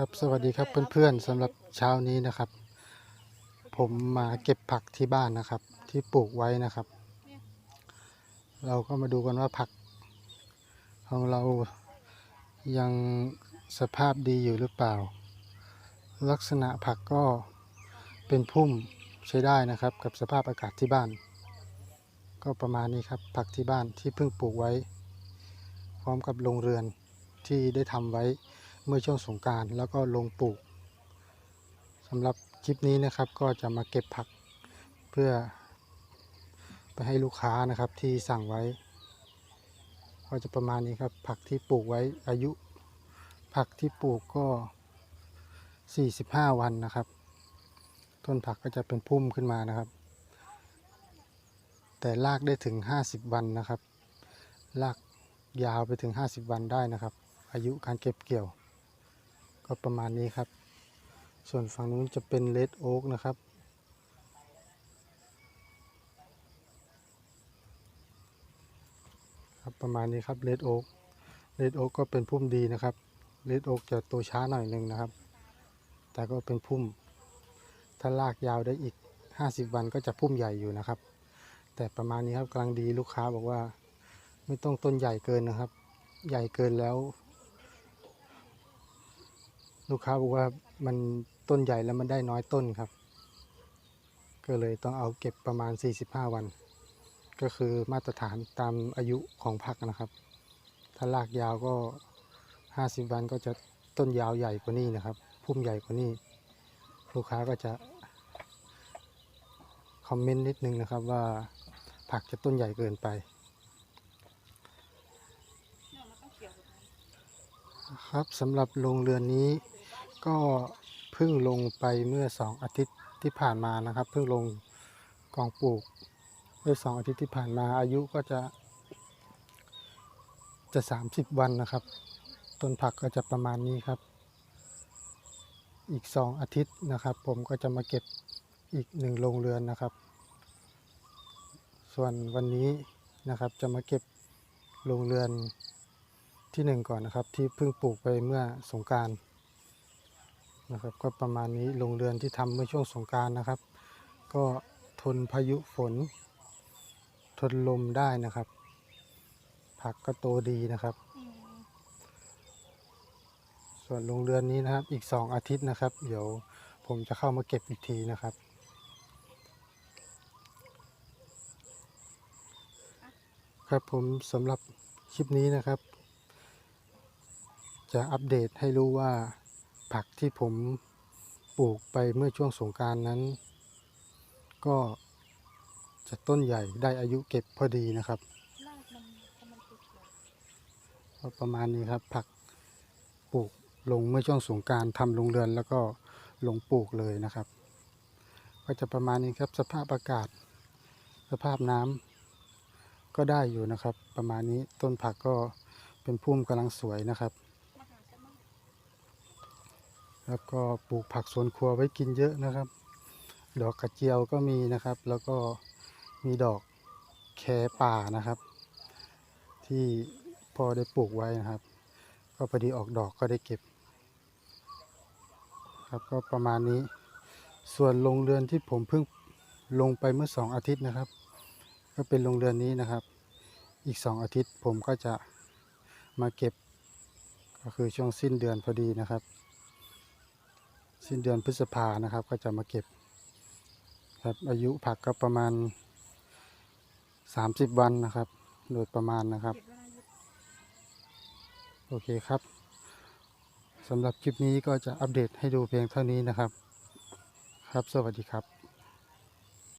ครับสวัสดีครับเพื่อนๆสำหรับเช้านี้นะครับ ผมมาเก็บผักที่บ้านนะครับ ที่ปลูกไว้นะครับ เราก็มาดูกันว่าผัก ของเรายังสภาพดีอยู่หรือเปล่า ลักษณะผักก็เป็นพุ่มใช้ได้นะครับ กับสภาพอากาศที่บ้าน ก็ประมาณนี้ครับผักที่บ้านที่เพิ่งปลูกไว้ พร้อมกับโรงเรือนที่ได้ทำไว้ เมื่อช่วงสงการแล้วก็ลงปลูกสำหรับคลิปนี้นะครับก็จะมาเก็บผักเพื่อไปให้ลูกค้านะครับที่สั่งไว้ ก็จะประมาณนี้ครับ ผักที่ปลูกไว้อายุ ผักที่ปลูกก็ 45 วันนะครับ ต้นผักก็จะเป็นพุ่มขึ้นมานะครับ แต่รากได้ถึง 50 วันนะครับรากยาวไปถึง 50 วันได้นะครับ อายุการเก็บเกี่ยว ก็ประมาณนี้ครับ ส่วนฝั่งนู้นจะเป็นเลดโอ๊กนะครับ ครับประมาณนี้ครับเลดโอ๊กเลดโอ๊กก็เป็นพุ่มดีนะครับเลดโอ๊กจะโตช้าหน่อยหนึ่งนะครับ แต่ก็เป็นพุ่ม ถ้าลากยาวได้อีก 50 วันก็จะพุ่มใหญ่อยู่นะครับ แต่ประมาณนี้ครับกำลังดีลูกค้าบอกว่า ไม่ต้องต้นใหญ่เกินนะครับ ใหญ่เกินแล้ว ลูกค้าบอกว่ามันต้นใหญ่แล้วมันได้น้อยต้นครับ ก็เลยต้องเอาเก็บประมาณ 45 วัน ก็คือมาตรฐานตามอายุของผักนะครับ ถ้าลากยาวก็ 50 วันก็จะต้นยาวใหญ่กว่านี้นะครับ พุ่มใหญ่กว่านี้ ลูกค้าก็จะคอมเมนต์นิดนึงนะครับว่าผักจะต้นใหญ่เกินไป ครับสำหรับโรงเรือนนี้ ก็เพิ่งลงไปเมื่อสองอาทิตย์ที่ผ่านมานะครับเพิ่งลงกองปลูกเมื่อสองอาทิตย์ที่ผ่านมาอายุก็จะ จะสามสิบวันนะครับ ต้นผักก็จะประมาณนี้ครับ อีกสองอาทิตย์นะครับ ผมก็จะมาเก็บอีกหนึ่งโรงเรือนนะครับ ส่วนวันนี้นะครับจะมาเก็บโรงเรือนที่หนึ่งก่อนนะครับ ที่เพิ่งปลูกไปเมื่อสงการ นะครับ ก็ประมาณนี้โรงเรือนที่ทำเมื่อช่วงสงการนะครับ ก็ทนพายุฝน ทนลมได้นะครับ ผักก็โตดีนะครับ ส่วนโรงเรือนนี้นะครับ อีกสองอาทิตย์นะครับ เดี๋ยวผมจะเข้ามาเก็บอีกทีนะครับครับผมสำหรับคลิปนี้นะครับ จะอัปเดตให้รู้ว่า ผักที่ผมปลูกไปเมื่อช่วงสงการนั้น ก็จะต้นใหญ่ได้อายุเก็บพอดีนะครับก็ประมาณนี้ครับผักปลูกลงเมื่อช่วงสงการทำโรงเรือนแล้วก็ลงปลูกเลยนะครับ ก็จะประมาณนี้ครับสภาพอากาศ สภาพน้ำก็ได้อยู่นะครับ ประมาณนี้ต้นผักก็เป็นพุ่มกำลังสวยนะครับ มาหาฉันบ้าง แล้วก็ปลูกผักสวนครัวไว้กินเยอะนะครับ ดอกกระเจียวก็มีนะครับ แล้วก็มีดอกแคป่านะครับ ที่พอได้ปลูกไว้นะครับ ก็พอดีออกดอกก็ได้เก็บ ครับก็ประมาณนี้ ส่วนโรงเรือนที่ผมเพิ่งลงไปเมื่อสองอาทิตย์นะครับ ก็เป็นโรงเรือนนี้นะครับ อีกสองอาทิตย์ผมก็จะมาเก็บก็คือช่วงสิ้นเดือนพอดีนะครับ สิ้นเดือนพฤษภานะครับ ก็จะมาเก็บครับอายุผักก็ประมาณ 30 วันนะครับ โดยประมาณนะครับ โอเคครับสำหรับคลิปนี้ก็จะอัปเดตให้ดูเพียงเท่านี้นะครับ ครับ สวัสดีครับ